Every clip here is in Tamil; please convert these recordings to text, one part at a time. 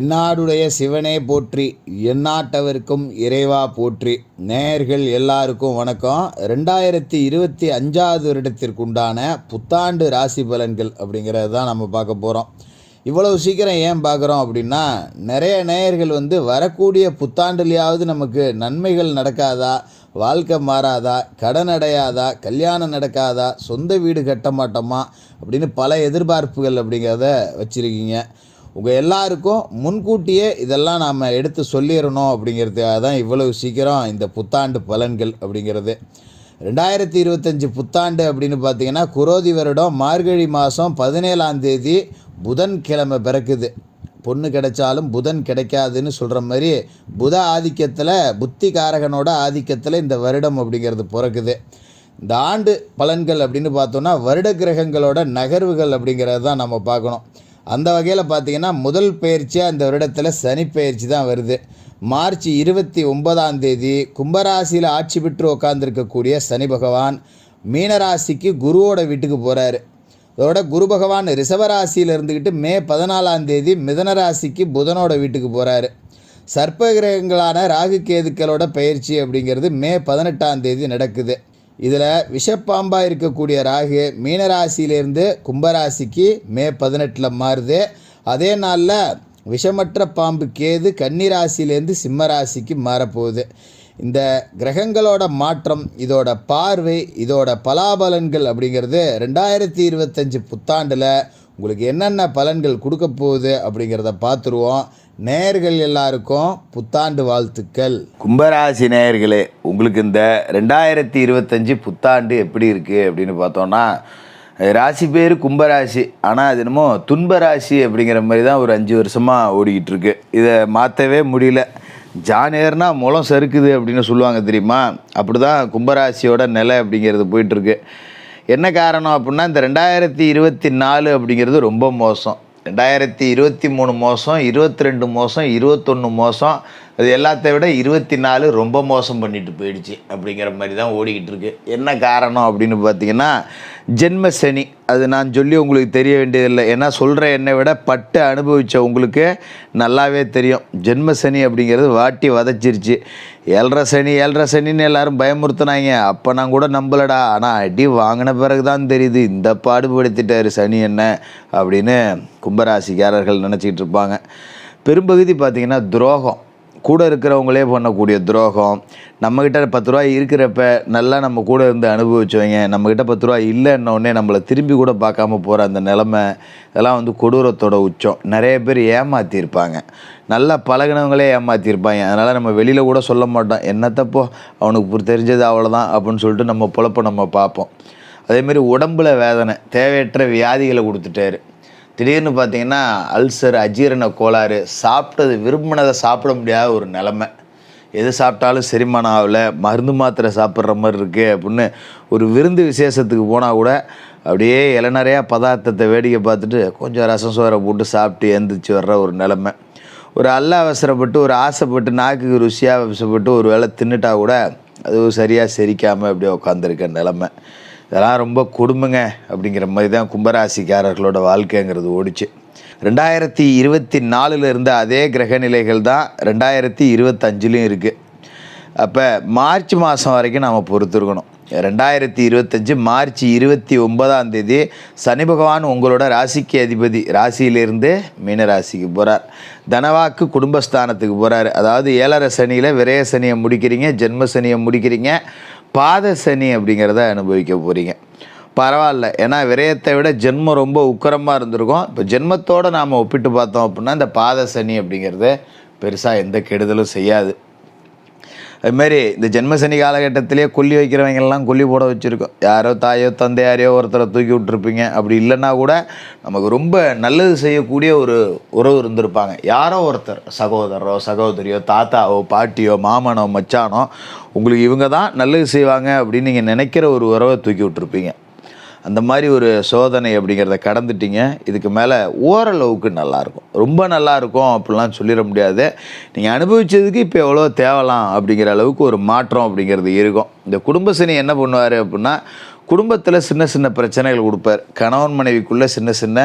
என்னாடுடைய சிவனே போற்றி எந்நாட்டவருக்கும் இறைவா போற்றி. நேயர்கள் எல்லாருக்கும் வணக்கம். ரெண்டாயிரத்தி இருபத்தி அஞ்சாவது வருடத்திற்குண்டான புத்தாண்டு ராசி பலன்கள் அப்படிங்கிறது தான் நம்ம பார்க்க போகிறோம் இவ்வளவு சீக்கிரம் ஏன் பார்க்குறோம் அப்படின்னா நிறைய நேயர்கள் வந்து வரக்கூடிய புத்தாண்டுலையாவது நமக்கு நன்மைகள் நடக்காதா? வாழ்க்கை மாறாதா? கடன் அடையாதா? கல்யாணம் நடக்காதா? சொந்த வீடு கட்ட மாட்டோமா? அப்படின்னு பல எதிர்பார்ப்புகள் அப்படிங்கிறத வச்சுருக்கீங்க. உங்கள் எல்லாருக்கும் முன்கூட்டியே இதெல்லாம் நாம் எடுத்து சொல்லிடணும் அப்படிங்கிறதுக்காக தான் இவ்வளவு சீக்கிரம் இந்த புத்தாண்டு பலன்கள் அப்படிங்கிறது. ரெண்டாயிரத்தி இருபத்தஞ்சி புத்தாண்டு அப்படின்னு பார்த்தீங்கன்னா குரோதி வருடம் மார்கழி மாதம் பதினேழாம் தேதி புதன்கிழமை பிறக்குது. பொண்ணு கிடைச்சாலும் புதன் கிடைக்காதுன்னு சொல்கிற மாதிரி புத ஆதிக்கத்தில் புத்தி காரகனோட ஆதிக்கத்தில் இந்த வருடம் அப்படிங்கிறது பிறக்குது. இந்த ஆண்டு பலன்கள் அப்படின்னு பார்த்தோன்னா வருட கிரகங்களோட நகர்வுகள் அப்படிங்கிறது தான் நம்ம பார்க்கணும். அந்த வகையில் பார்த்தீங்கன்னா முதல் பயிற்சியாக இந்த வருடத்தில் சனி பயிற்சி தான் வருது. மார்ச் இருபத்தி ஒன்பதாம் தேதி கும்பராசியில் ஆட்சி பெற்று உட்காந்துருக்கக்கூடிய சனி பகவான் மீனராசிக்கு குருவோட வீட்டுக்கு போகிறாரு அதோட குரு பகவான் ரிஷபராசியில் இருந்துக்கிட்டு மே பதினாலாம் தேதி மிதன ராசிக்கு புதனோட வீட்டுக்கு போகிறாரு சர்ப்ப கிரகங்களான ராகு கேதுக்களோட பயிற்சி அப்படிங்கிறது மே பதினெட்டாம் தேதி நடக்குது. இதில் விஷப்பாம்பாக இருக்கக்கூடிய ராகு மீனராசியிலேருந்து கும்பராசிக்கு மே பதினெட்டில் மாறுது. அதே நாளில் விஷமற்ற பாம்பு கேது கன்னிராசியிலேருந்து சிம்மராசிக்கு மாறப்போகுது. இந்த கிரகங்களோட மாற்றம் இதோட பார்வை இதோட பலாபலன்கள் அப்படிங்கிறது ரெண்டாயிரத்தி இருபத்தஞ்சி புத்தாண்டில் உங்களுக்கு என்னென்ன பலன்கள் கொடுக்க போகுது அப்படிங்கிறத பார்த்துருவோம். நேயர்கள் எல்லாருக்கும் புத்தாண்டு வாழ்த்துக்கள். கும்பராசி நேயர்களே உங்களுக்கு இந்த ரெண்டாயிரத்தி இருபத்தஞ்சி புத்தாண்டு எப்படி இருக்குது அப்படின்னு பார்த்தோன்னா ராசி பேர் கும்பராசி ஆனால் அது என்னமோ துன்பராசி அப்படிங்கிற மாதிரி தான் ஒரு அஞ்சு வருஷமாக ஓடிக்கிட்டு இருக்கு. இதை மாற்றவே முடியல. ஜானேர்னா முளம் சறுக்குது அப்படின்னு சொல்லுவாங்க தெரியுமா? அப்படி தான் கும்பராசியோட நிலை அப்படிங்கிறது போயிட்டுருக்கு என்ன காரணம் அப்படின்னா இந்த ரெண்டாயிரத்தி இருபத்தி நாலு அப்படிங்கிறது ரொம்ப மோசம். ரெண்டாயிரத்தி இருபத்தி மூணு மோசம் இருபத்தி ரெண்டு மோசம் இருபத்தொன்று மோசம். அது எல்லாத்த விட இருபத்தி நாலு ரொம்ப மோசம் பண்ணிட்டு போயிடுச்சு அப்படிங்கிற மாதிரி தான் ஓடிக்கிட்டு இருக்கு. என்ன காரணம் அப்படின்னு பார்த்தீங்கன்னா ஜென்ம சனி அது நான் சொல்லி உங்களுக்கு தெரிய வேண்டியதில்லை. ஏன்னா சொல்கிற என்னை விட பட்டு அனுபவித்த உங்களுக்கு நல்லாவே தெரியும். ஜென்ம சனி அப்படிங்கிறது வாட்டி வதச்சிருச்சு. ஏழரை சனி ஏழரை சனின்னு எல்லோரும் பயமுறுத்தினாங்க. அப்போ நான் கூட நம்பலடா. ஆனால் அடி வாங்கின பிறகு தான் தெரியுது. இந்த பாடுபடுத்திட்டார் சனி என்ன அப்படின்னு கும்பராசிக்காரர்கள் நினச்சிக்கிட்டு இருப்பாங்க. பெரும்பகுதி பார்த்திங்கன்னா துரோகம். கூட இருக்கிறவங்களே பண்ணக்கூடிய துரோகம். நம்மக்கிட்ட பத்து ரூபா இருக்கிறப்ப நல்லா நம்ம கூட இருந்து அனுபவிச்சவங்க நம்மக்கிட்ட பத்து ரூபா இல்லைன்னொடனே நம்மளை திரும்பி கூட பார்க்காம போகிற அந்த நிலமை இதெல்லாம் வந்து கொடூரத்தோட உச்சம். நிறைய பேர் ஏமாற்றிருப்பாங்க நல்லா பழகினவங்களே ஏமாற்றிருப்பாங்க அதனால் நம்ம வெளியில் கூட சொல்ல மாட்டோம். என்னத்தப்போ அவனுக்கு தெரிஞ்சது அவ்வளோதான் அப்படின்னு சொல்லிட்டு நம்ம பொழப்ப நம்ம பார்ப்போம். அதேமாரி உடம்பில் வேதனை தேவையற்ற வியாதிகளை கொடுத்துட்டாரு. திடீர்னு பார்த்தீங்கன்னா அல்சர் அஜீரண கோளாறு சாப்பிட்டது விரும்பினதை சாப்பிட முடியாத ஒரு நிலமை. எது சாப்பிட்டாலும் செரிமானம் ஆகலை மருந்து மாத்திரை சாப்பிட்ற மாதிரி இருக்குது அப்படின்னு ஒரு விருந்து விசேஷத்துக்கு போனால் கூட அப்படியே இளநறையாக பதார்த்தத்தை வேடிக்கை பார்த்துட்டு கொஞ்சம் ரசம் சோறை போட்டு சாப்பிட்டு எந்திரிச்சு வர்ற ஒரு நிலமை. ஒரு அல்ல அவசரப்பட்டு ஒரு ஆசைப்பட்டு நாக்குக்கு ருசியாக அவசரப்பட்டு ஒரு வேளை தின்னுட்டா கூட அது சரியாக செரிக்காமல் அப்படியே உட்காந்துருக்க நிலமை. இதெல்லாம் ரொம்ப கொடுமைங்க அப்படிங்கிற மாதிரி தான் கும்பராசிக்காரர்களோட வாழ்க்கைங்கிறது ஓடிச்சு. ரெண்டாயிரத்தி இருபத்தி நாலில் இருந்த அதே கிரக நிலைகள் தான் ரெண்டாயிரத்தி இருபத்தஞ்சிலையும் இருக்குது அப்போ மார்ச் மாதம் வரைக்கும் நாம் பொறுத்திருக்கணும். ரெண்டாயிரத்தி இருபத்தஞ்சு மார்ச் இருபத்தி ஒன்பதாம் தேதி சனி பகவான் உங்களோட ராசிக்கு அதிபதி. ராசியிலிருந்து மீன ராசிக்கு போகிறார் தனவாக்கு குடும்பஸ்தானத்துக்கு போகிறார் அதாவது ஏழரை சனியில் விரய சனியை முடிக்கிறீங்க ஜென்ம சனியை முடிக்கிறீங்க. பாத சனி அப்படிங்கிறத அனுபவிக்க போகிறீங்க பரவாயில்ல. ஏன்னா விரயத்தை விட ஜென்மம் ரொம்ப உக்கரமாக இருந்திருக்கும். இப்போ ஜென்மத்தோடு நாம் ஒப்பிட்டு பார்த்தோம் அப்படின்னா இந்த பாத சனி அப்படிங்கிறது பெருசாக எந்த கெடுதலும் செய்யாது. அதுமாரி இந்த ஜென்மசனி காலகட்டத்திலேயே கொல்லி வைக்கிறவங்கெல்லாம் கொல்லி போட வச்சுருக்கோம். யாரோ தாயோ தந்தையாரையோ ஒருத்தரை தூக்கி விட்டுருப்பீங்க. அப்படி இல்லைன்னா கூட நமக்கு ரொம்ப நல்லது செய்யக்கூடிய ஒரு உறவு இருந்திருப்பாங்க. யாரோ ஒருத்தர் சகோதரரோ சகோதரியோ தாத்தாவோ பாட்டியோ மாமனோ மச்சானோ உங்களுக்கு இவங்க தான் நல்லது செய்வாங்க அப்படின்னு நீங்கள் நினைக்கிற ஒரு உறவை தூக்கி விட்டுருப்பீங்க. அந்த மாதிரி ஒரு சோதனை அப்படிங்கிறத கடந்துட்டீங்க. இதுக்கு மேலே ஓரளவுக்கு நல்லாயிருக்கும். ரொம்ப நல்லா இருக்கும் அப்படிலாம் சொல்லிட முடியாது. நீங்கள் அனுபவித்ததுக்கு இப்போ எவ்வளோ தேவலாம் அப்படிங்கிற அளவுக்கு ஒரு மாற்றம் அப்படிங்கிறது இருக்கும். இந்த குடும்பசினி என்ன பண்ணுவார் அப்படின்னா குடும்பத்தில் சின்ன சின்ன பிரச்சனைகள் கொடுப்பார். கணவன் மனைவிக்குள்ளே சின்ன சின்ன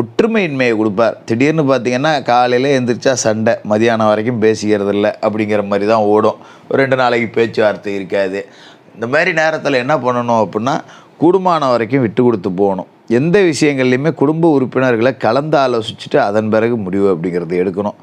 ஒற்றுமையின்மையை கொடுப்பார். திடீர்னு பார்த்தீங்கன்னா காலையில் எழுந்திரிச்சா சண்டை மதியானம் வரைக்கும் பேசிக்கிறது இல்லை அப்படிங்கிற மாதிரி தான் ஓடும். ஒரு ரெண்டு நாளைக்கு பேச்சுவார்த்தை இருக்காது. இந்த மாதிரி நேரத்தில் என்ன பண்ணணும் அப்படின்னா கூடுமான வரைக்கும் விட்டு கொடுத்து போகணும். எந்த விஷயங்கள்லையுமே குடும்ப உறுப்பினர்களை கலந்து ஆலோசிச்சுட்டு அதன் பிறகு முடிவு அப்படிங்கிறது எடுக்கணும்.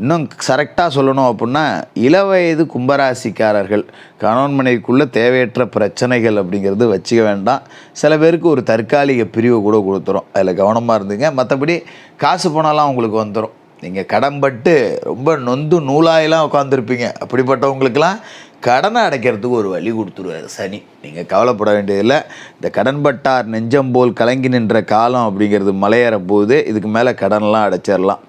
இன்னும் கரெக்டாக சொல்லணும் அப்படின்னா இளவயது கும்பராசிக்காரர்கள் கணவன் மனைவிக்குள்ளே தேவையற்ற பிரச்சனைகள் அப்படிங்கிறது வச்சுக்க வேண்டாம். சில பேருக்கு ஒரு தற்காலிக பிரிவு கூட கொடுத்துரும். அதில் கவனமாக இருந்துங்க. மற்றபடி காசு போனாலாம் உங்களுக்கு வந்துடும் நீங்கள் கடன்பட்டு ரொம்ப நொந்து நூலாயெல்லாம் உட்காந்துருப்பீங்க அப்படிப்பட்டவங்களுக்கெல்லாம் கடனை அடைக்கிறதுக்கு ஒரு வழி கொடுத்துருவாரு சனி. நீங்கள் கவலைப்பட வேண்டியதில்லை. இந்த கடன்பட்டார் நெஞ்சம் போல் கலங்கி நின்ற காலம் அப்படிங்கிறது மலையேற போகுது இதுக்கு மேலே கடன்லாம் அடைச்சிடலாம்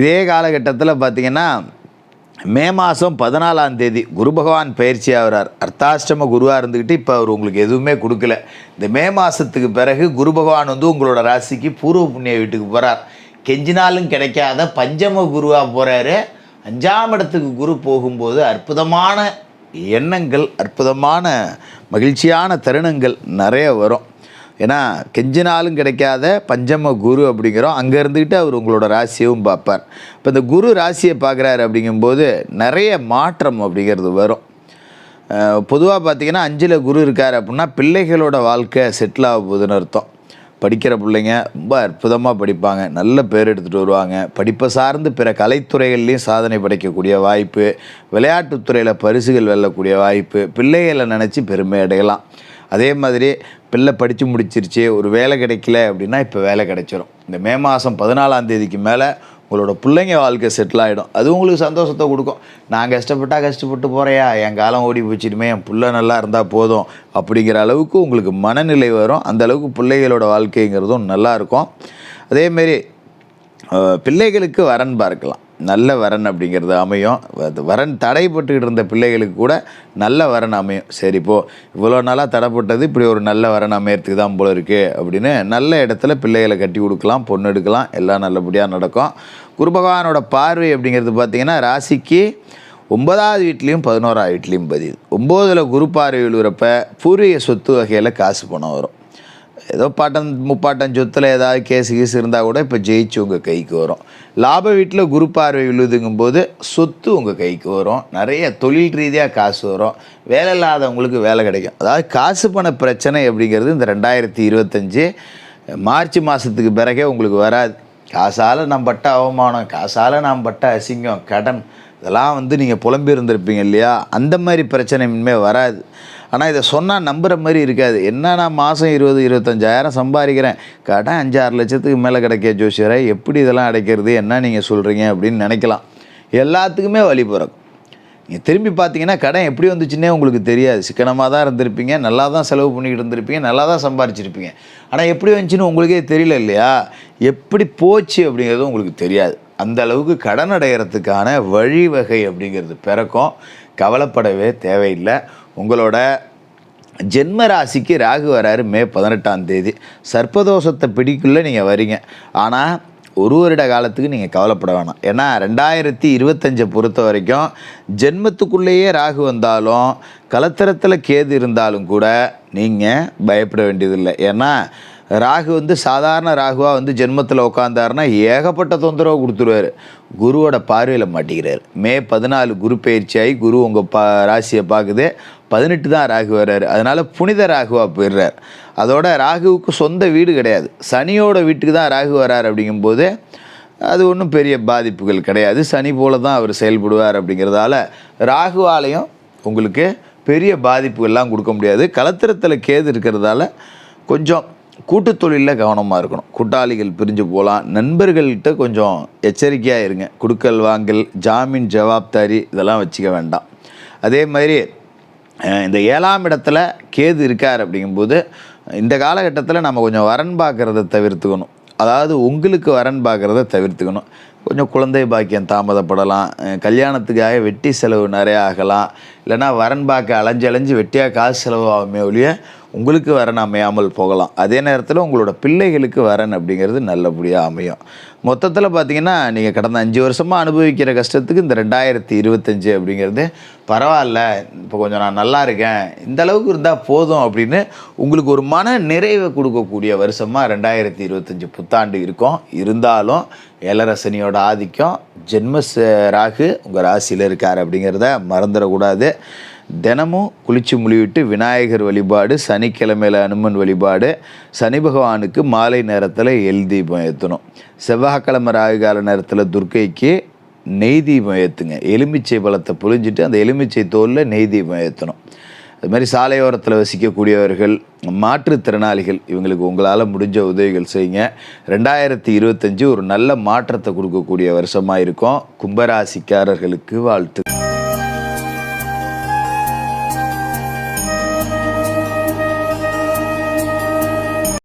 இதே காலகட்டத்தில் பார்த்தீங்கன்னா மே மாதம் பதினாலாம் தேதி குரு பகவான் பயிற்சி ஆகிறார். அர்த்தாஷ்டம குருவாக இருந்துக்கிட்டு இப்போ அவர் உங்களுக்கு எதுவுமே கொடுக்கல. இந்த மே மாதத்துக்கு பிறகு குரு பகவான் வந்து உங்களோட ராசிக்கு பூர்வ புண்ணிய வீட்டுக்கு போகிறார் கெஞ்சினாலும் கிடைக்காத பஞ்சம குருவாக போகிறாரு அஞ்சாம் இடத்துக்கு குரு போகும்போது அற்புதமான எண்ணங்கள் அற்புதமான மகிழ்ச்சியான தருணங்கள் நிறைய வரும். ஏன்னா கெஞ்சினாலும் கிடைக்காத பஞ்சம குரு அப்படிங்கிறோம். அங்கே இருந்துக்கிட்டு அவர் உங்களோட ராசியவும் பார்ப்பார். இப்போ இந்த குரு ராசியை பார்க்குறாரு அப்படிங்கும்போது நிறைய மாற்றம் அப்படிங்கிறது வரும். பொதுவாக பார்த்திங்கன்னா அஞ்சில் குரு இருக்கார் அப்படின்னா பிள்ளைகளோட வாழ்க்கை செட்டில் ஆக போகுதுன்னு அர்த்தம். படிக்கிற பிள்ளைங்க ரொம்ப அற்புதமாக படிப்பாங்க. நல்ல பேர் எடுத்துகிட்டு வருவாங்க. படிப்பை சார்ந்து பிற கலைத்துறைகள்லையும் சாதனை படைக்கக்கூடிய வாய்ப்பு விளையாட்டுத்துறையில் பரிசுகள் வெல்லக்கூடிய வாய்ப்பு பிள்ளைகளை நினச்சி பெருமை அடையலாம். அதே மாதிரி பிள்ளை படித்து முடிச்சிருச்சு ஒரு வேலை கிடைக்கல அப்படின்னா இப்போ வேலை கிடைச்சிரும். இந்த மே மாதம் பதினாலாம் தேதிக்கு மேலே உங்களோட பிள்ளைங்க வாழ்க்கை செட்டில் ஆகிடும் அது உங்களுக்கு சந்தோஷத்தை கொடுக்கும். நான் கஷ்டப்பட்டா கஷ்டப்பட்டு போகிறையா என் காலம் ஓடி போச்சிடுமே என் பிள்ளை நல்லா இருந்தால் போதும் அப்படிங்கிற அளவுக்கு உங்களுக்கு மனநிலை வரும். அந்த அளவுக்கு பிள்ளைகளோட வாழ்க்கைங்கிறதும் நல்லா இருக்கும். அதேமாரி பிள்ளைகளுக்கு வரன் பார்க்கலாம். நல்ல வரன் அப்படிங்கிறது அமையும். அது வரன் தடைப்பட்டுக்கிட்டு இருந்த பிள்ளைகளுக்கு கூட நல்ல வரன் அமையும். சரி இப்போ இவ்வளோ நாளாக தடைப்பட்டது இப்படி ஒரு நல்ல வரன் அமையறதுக்கு தான் போல இருக்குது அப்படின்னு நல்ல இடத்துல பிள்ளைகளை கட்டி கொடுக்கலாம் பொண்ணு எடுக்கலாம் எல்லாம் நல்லபடியாக நடக்கும். குரு பகவானோட பார்வை அப்படிங்கிறது பார்த்திங்கன்னா ராசிக்கு ஒன்பதாவது வீட்லேயும் பதினோராவது வீட்லேயும் பதியுது ஒம்போதில் குரு பார்வை விழுகிறப்ப பூர்வீக சொத்து வகையில் காசு பணம் வரும். ஏதோ பாட்டன் முப்பாட்டன் சொத்தில் ஏதாவது கேஸ் கீஸ் இருந்தால் கூட இப்போ ஜெயிச்சு உங்கள் கைக்கு வரும். லாப வீட்டில் குரு பார்வை விழுதுங்கும்போது சொத்து உங்கள் கைக்கு வரும். நிறைய தொழில் ரீதியாக காசு வரும். வேலை இல்லாதவங்களுக்கு வேலை கிடைக்கும். அதாவது காசு பண பிரச்சனை அப்படிங்கிறது இந்த ரெண்டாயிரத்தி இருபத்தஞ்சி மார்ச் மாதத்துக்கு பிறகே உங்களுக்கு வராது. காசால் நான் பட்ட அவமானம் காசால் நான் பட்ட அசிங்கம் கடன் இதெல்லாம் வந்து நீங்கள் புலம்பி இருந்திருப்பீங்க இல்லையா? அந்த மாதிரி பிரச்சனை இனிமேல் வராது. ஆனால் இதை சொன்னால் நம்புகிற மாதிரி இருக்காது. என்ன நான் மாதம் இருபது இருபத்தஞ்சாயிரம் சம்பாதிக்கிறேன். கடன் அஞ்சாறு லட்சத்துக்கு மேலே கிடைக்க ஜோசியரை எப்படி இதெல்லாம் அடைக்கிறது என்ன நீங்கள் சொல்கிறீங்க அப்படின்னு நினைக்கலாம். எல்லாத்துக்குமே வழி பிறக்கும். நீங்கள் திரும்பி பார்த்தீங்கன்னா கடன் எப்படி வந்துச்சுன்னே உங்களுக்கு தெரியாது. சிக்கனமாக தான் இருந்திருப்பீங்க நல்லா தான் செலவு பண்ணிக்கிட்டு இருந்திருப்பீங்க நல்லா தான் சம்பாரிச்சிருப்பீங்க. ஆனால் எப்படி வந்துச்சுன்னு உங்களுக்கே தெரியல இல்லையா? எப்படி போச்சு அப்படிங்கிறது உங்களுக்கு தெரியாது. அந்த அளவுக்கு கடன் அடைகிறதுக்கான வழிவகை அப்படிங்கிறது பிறக்கும். கவலைப்படவே தேவையில்லை. உங்களோட ஜென்ம ராசிக்கு ராகு வராரு மே பதினெட்டாம் தேதி. சர்ப்பதோஷத்தை பிடிக்குள்ள நீங்கள் வரீங்க. ஆனால் ஒரு வருட காலத்துக்கு நீங்கள் கவலைப்பட வேணாம். ஏன்னா ரெண்டாயிரத்தி இருபத்தஞ்சை பொறுத்த வரைக்கும் ஜென்மத்துக்குள்ளேயே ராகு வந்தாலும் கலத்தரத்தில் கேது இருந்தாலும் கூட நீங்கள் பயப்பட வேண்டியதில்லை. ஏன்னா ராகு வந்து சாதாரண ராகுவாக வந்து ஜென்மத்தில் உட்காந்தாருன்னா ஏகப்பட்ட தொந்தரவு கொடுத்துருவாரு. குருவோட பார்வையில் மாட்டிக்கிறார். மே பதினாலு குரு பயிற்சியாகி குரு உங்கள் பா ராசியை பார்க்குது. பதினெட்டு தான் ராகு வர்றார். அதனால் புனித ராகுவாக போயிடுறார். அதோட ராகுவுக்கு சொந்த வீடு கிடையாது. சனியோட வீட்டுக்கு தான் ராகு வரார் அப்படிங்கும்போது அது ஒன்றும் பெரிய பாதிப்புகள் கிடையாது. சனி போல தான் அவர் செயல்படுவார் அப்படிங்கிறதால ராகுவாலையும் உங்களுக்கு பெரிய பாதிப்புகள்லாம் கொடுக்க முடியாது. கலத்திரத்தில் கேது இருக்கிறதால கொஞ்சம் கூட்டு தொழிலில் கவனமாக இருக்கணும். கூட்டாளிகள் பிரிஞ்சு போகலாம். நண்பர்கள்கிட்ட கொஞ்சம் எச்சரிக்கையாக இருங்க. குடுக்கல் வாங்கல் ஜாமீன் ஜவாப்தாரி இதெல்லாம் வச்சுக்க வேண்டாம். அதே மாதிரி இந்த ஏழாம் இடத்துல கேது இருக்கார் அப்படிங்கும்போது இந்த காலகட்டத்தில் நம்ம கொஞ்சம் வரன் பார்க்குறத தவிர்த்துக்கணும். அதாவது உங்களுக்கு வரன் பார்க்குறத தவிர்த்துக்கணும். கொஞ்சம் குழந்தை பாக்கியம் தாமதப்படலாம். கல்யாணத்துக்காக வெட்டி செலவு நிறையா ஆகலாம். இல்லைன்னா வரன் பார்க்க அலைஞ்சு அலைஞ்சு வெட்டியாக காசு செலவு ஆகுமே ஒழிய உங்களுக்கு வரன் அமையாமல் போகலாம். அதே நேரத்தில் உங்களோட பிள்ளைகளுக்கு வரன் அப்படிங்கிறது நல்லபடியாக அமையும். மொத்தத்தில் பார்த்தீங்கன்னா நீங்கள் கடந்த அஞ்சு வருஷமாக அனுபவிக்கிற கஷ்டத்துக்கு இந்த ரெண்டாயிரத்தி இருபத்தஞ்சு அப்படிங்கிறது பரவாயில்ல இப்போ கொஞ்சம் நான் நல்லா இருக்கேன். இந்த அளவுக்கு இருந்தால் போதும் அப்படின்னு உங்களுக்கு ஒரு மன நிறைவை கொடுக்கக்கூடிய வருஷமாக ரெண்டாயிரத்தி இருபத்தஞ்சி புத்தாண்டு இருக்கும். இருந்தாலும் இளரசனியோட ஆதிக்கம் ஜென்ம ராகு உங்கள் ராசியில் இருக்கார் அப்படிங்கிறத மறந்துடக்கூடாது. தினமும் குளிச்சு முழிவிட்டு விநாயகர் வழிபாடு சனிக்கிழமையில் அனுமன் வழிபாடு சனி பகவானுக்கு மாலை நேரத்தில் எல் தீபம் ஏற்றணும் செவ்வாய்க்கிழமை ராகு கால நேரத்தில் துர்க்கைக்கு நெய் தீபம் ஏற்றுங்க எலுமிச்சை பழத்தை புழிஞ்சிட்டு அந்த எலுமிச்சை தோலில் நெய் தீபம் ஏற்றணும் அது மாதிரி சாலையோரத்தில் வசிக்கக்கூடியவர்கள் மாற்றுத்திறனாளிகள் இவங்களுக்கு உங்களால் முடிஞ்ச உதவிகள் செய்யுங்க. ரெண்டாயிரத்தி இருபத்தஞ்சு ஒரு நல்ல மாற்றத்தை கொடுக்கக்கூடிய வருஷமாக இருக்கும். கும்பராசிக்காரர்களுக்கு வாழ்த்து.